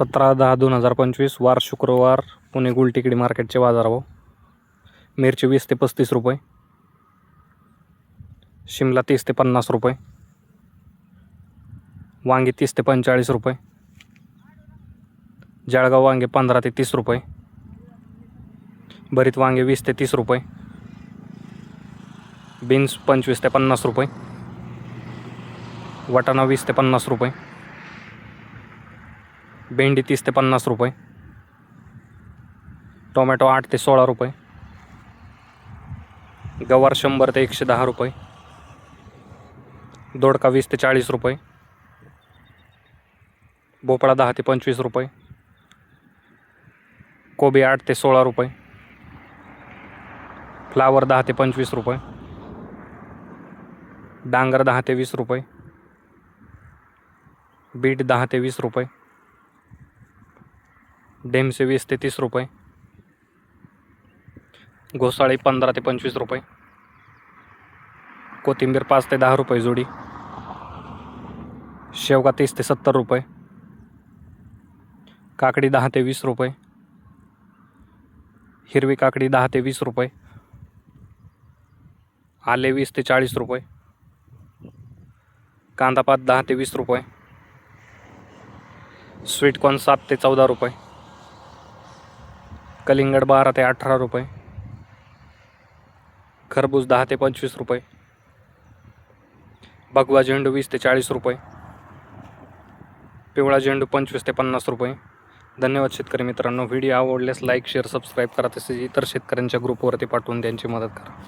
सतरा दहा दोन हजार पंचवीस वार शुक्रवार पुणे गुलटिकडी मार्केटचे बाजारभाव. मिरची वीस ते पस्तीस रुपये. शिमला तीस ते पन्नास रुपये. वांगे तीस ते पंचेचाळीस रुपये. जळगाव वांगे पंधरा ते तीस रुपये. भरीत वांगे वीस ते तीस रुपये. बीन्स पंचवीस ते पन्नास रुपये. वाटाणा वीस ते पन्नास रुपये. भेंडी तीस ते पन्नास रुपये. टोमॅटो आठ ते सोळा रुपये. गवार शंभर ते एकशे दहा रुपये. दोडका वीस ते चाळीस रुपये. भोपळा दहा ते पंचवीस रुपये. कोबी आठ ते सोळा रुपये. फ्लावर दहा ते पंचवीस रुपये. डांगर दहा ते वीस रुपये. बीट दहा ते वीस रुपये. डेमसे वीस ते तीस रुपये. घोसाळी पंधरा ते पंचवीस रुपये. कोथिंबीर पाच ते दहा रुपये जोडी. शेवगा तीस ते सत्तर रुपये. काकडी दहा ते वीस रुपये. हिरवी काकडी दहा ते वीस रुपये. आले वीस ते चाळीस रुपये. कांदापात दहा ते वीस रुपये. स्वीटकॉर्न सात ते चौदा रुपये. कलिंगड बारा ते अठरा रुपये. खरबूज दहा ते पंचवीस रुपये. भगवा झेंडू वीस ते चाळीस रुपये. पिवळा झेंडू पंचवीस ते पन्नास रुपये. धन्यवाद शेतकरी मित्रांनो. व्हिडिओ आवडल्यास लाईक शेअर सबस्क्राईब करा. तसेच इतर शेतकऱ्यांच्या ग्रुपवरती पाठवून त्यांची मदत करा.